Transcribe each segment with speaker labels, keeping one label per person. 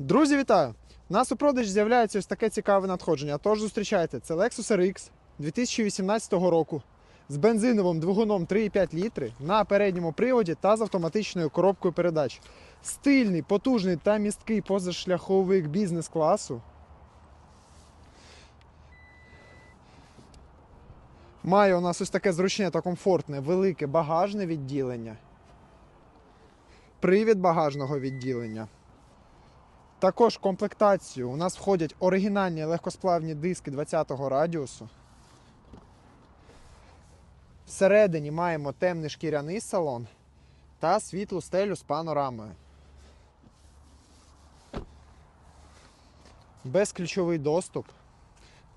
Speaker 1: Друзі, вітаю! У нас у продажі з'являється ось таке цікаве надходження. Тож зустрічайте, це Lexus RX 2018 року з бензиновим двигуном 3,5 літри на передньому приводі та з автоматичною коробкою передач. Стильний, потужний та місткий позашляховик бізнес-класу. Має у нас ось таке зручне та комфортне велике багажне відділення. Привід багажного відділення. Також в комплектацію у нас входять оригінальні легкосплавні диски 20-го радіусу. Всередині маємо темний шкіряний салон та світлу стелю з панорамою. Безключовий доступ,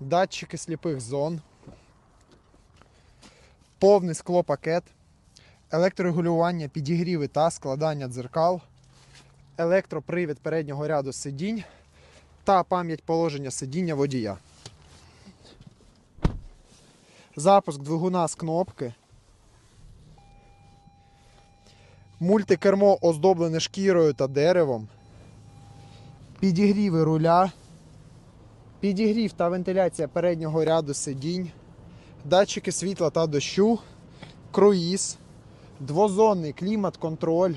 Speaker 1: датчики сліпих зон, повний склопакет, електрорегулювання, підігріви та складання дзеркал електропривід переднього ряду сидінь та пам'ять положення сидіння водія. Запуск двигуна з кнопки. Мультикермо оздоблене шкірою та деревом. Підігріви руля. Підігрів та вентиляція переднього ряду сидінь. Датчики світла та дощу. Круїз. Двозонний клімат-контроль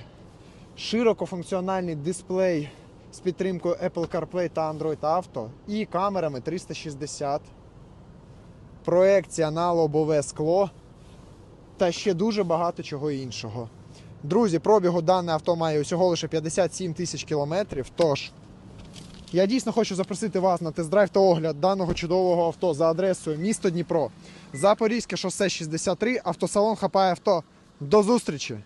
Speaker 1: широкофункціональний дисплей з підтримкою Apple CarPlay та Android Auto і камерами 360, проекція на лобове скло та ще дуже багато чого іншого. Друзі, пробігу дане авто має усього лише 57 тисяч кілометрів. Тож, я дійсно хочу запросити вас на тест-драйв та огляд даного чудового авто за адресою місто Дніпро, Запорізьке шосе 63, автосалон хапає авто. До зустрічі!